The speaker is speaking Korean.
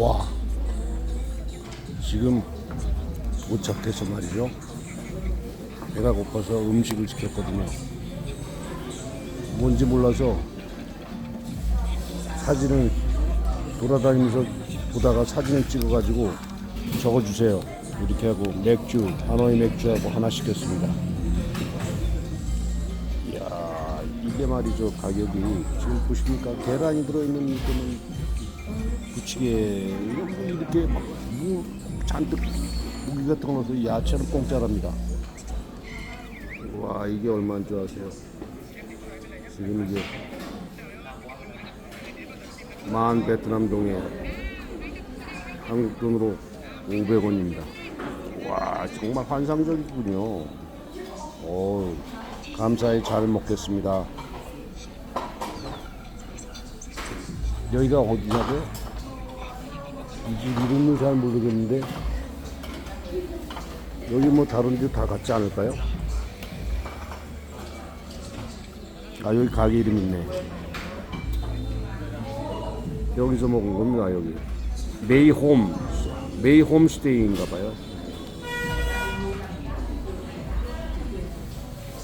와. 지금 도착해서 말이죠. 배가 고파서 음식을 시켰거든요. 뭔지 몰라서 사진을 돌아다니면서 보다가 사진을 찍어가지고 적어주세요. 이렇게 하고 맥주 하노이 맥주하고 하나 시켰습니다. 이야 이게 말이죠 가격이. 지금 보십니까? 계란이 들어있는 이거는 이런 거 이렇게 막 무, 잔뜩 고기 같은 거 넣어서 야채는 공짜랍니다. 와 이게 얼마인 줄 아세요? 지금 이게 만 베트남 동에 한국 돈으로 500원입니다. 와 정말 환상적이군요. 오 감사히 잘 먹겠습니다. 여기가 어디냐고요? 이 집 이름은 잘 모르겠는데 여기 뭐 다른 데 다 같지 않을까요? 아 여기 가게 이름 있네. 여기서 먹은 겁니다 여기. 메이홈. 메이홈스테이인가 봐요